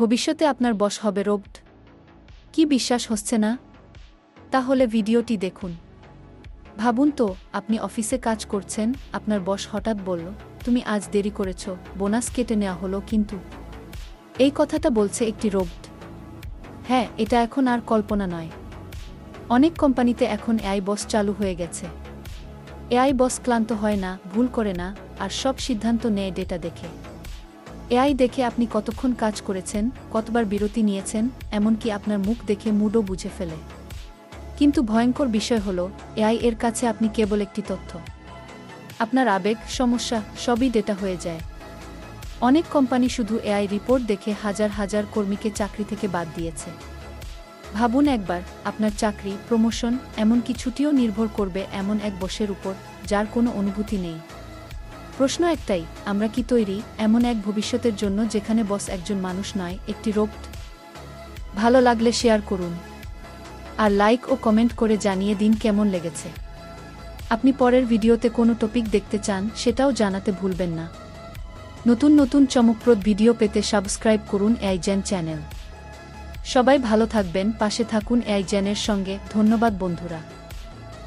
ভবিষ্যতে আপনার বস হবে রোবট কি বিশ্বাস হচ্ছে না? তাহলে ভিডিওটি দেখুন। ভাবুন তো, আপনি অফিসে কাজ করছেন, আপনার বস হঠাৎ বলল, তুমি আজ দেরি করেছ, বোনাস কেটে নেওয়া হলো কিন্তু। এই কথাটা বলছে একটি রোবট হ্যাঁ এটা এখন আর কল্পনা নয়। অনেক কোম্পানিতে এখন এআই বস চালু হয়ে গেছে। এআই বস ক্লান্ত হয় না, ভুল করে না, আর সব সিদ্ধান্ত নেয় ডেটা দেখে। এআই দেখে আপনি কতক্ষণ কাজ করেছেন, কতবার বিরতি নিয়েছেন, এমনকি আপনার মুখ দেখে মুডও বুঝে ফেলে। কিন্তু ভয়ঙ্কর বিষয় হল, এআই এর কাছে আপনি কেবল একটি তথ্য। আপনার আবেগ, সমস্যা সবই ডেটা হয়ে যায়। অনেক কোম্পানি শুধু এআই রিপোর্ট দেখে হাজার হাজার কর্মীকে চাকরি থেকে বাদ দিয়েছে। ভাবুন একবার, আপনার চাকরি, প্রমোশন এমনকি ছুটিও নির্ভর করবে এমন এক বসের উপর, যার কোনো অনুভূতি নেই। প্রশ্ন একটাই, আমরা কি তৈরি এমন এক ভবিষ্যতের জন্য যেখানে বস একজন মানুষ নয়, একটি রোবট? ভালো লাগলে শেয়ার করুন। আর লাইক ও কমেন্ট করে জানিয়ে দিন কেমন লেগেছে। আপনি পরের ভিডিওতে কোনো টপিক দেখতে চান, সেটাও জানাতে ভুলবেন না। নতুন নতুন চমকপ্রদ ভিডিও পেতে সাবস্ক্রাইব করুন এআইজেন চ্যানেল। সবাই ভালো থাকবেন, পাশে থাকুন এআইজেনের সঙ্গে। ধন্যবাদ বন্ধুরা।